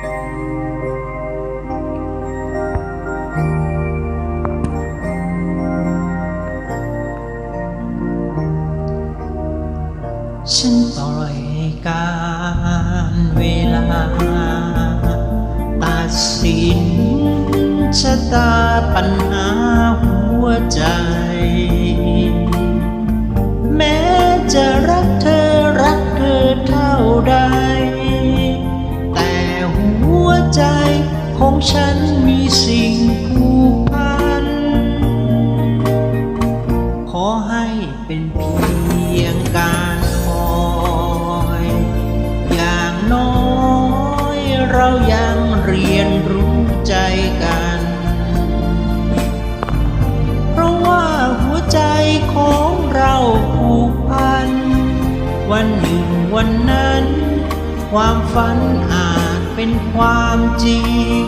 ฉันปล่อยการเวลาตัดสินชะตาปัญหาหัวใจ ฉันมีสิ่งผูกพัน ขอให้เป็นเพียงการคอย อย่างน้อยเรายังเรียนรู้ใจกัน เพราะว่าหัวใจของเราผูกพัน วันหนึ่งวันนั้น ความฝันอาจ เป็นความจริง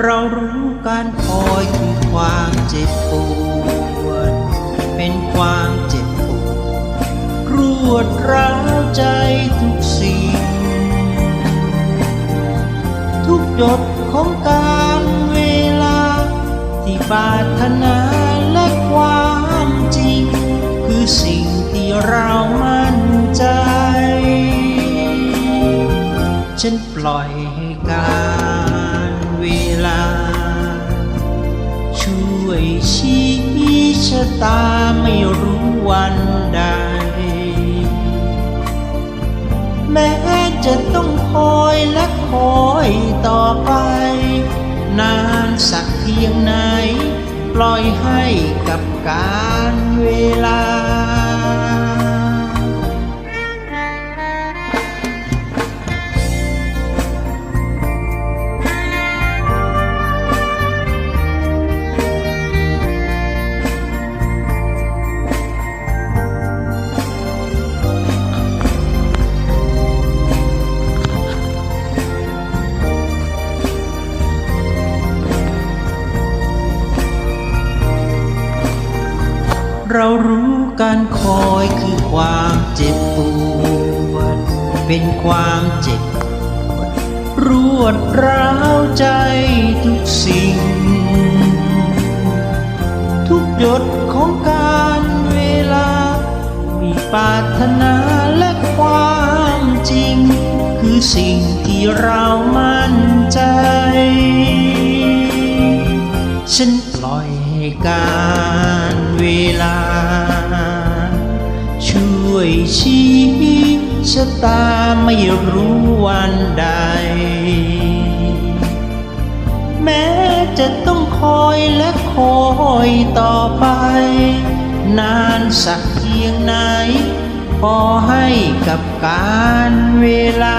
เรารู้การคอยคือความเจ็บปวด เป็นความเจ็บปวดรวดร้าวใจทุกสิ่ง ทุกหยดของการเวลา ที่ปาถนาและความจริง คือสิ่งที่เรามั่นใจ ฉันปล่อยให้การเวลา ช่วยชี้ชะตาไม่รู้วันใด แม้จะต้องคอยและคอยต่อไป นานสักเพียงไหน ปล่อยให้กับการเวลาเรา รู้การคอยคือความเจ็บปวด เป็นความเจ็บปวดรวดร้าวใจทุกสิ่ง ทุกหยดของการเวลา มีปรารถนาและความจริง คือสิ่งที่เรามั่นใจ ฉันปล่อยให้การ เวลา ช่วยชี้ชะตาไม่รู้วันใด แม้จะต้องคอยและคอยต่อไป นานสักเพียงไหน พอให้กับการเวลา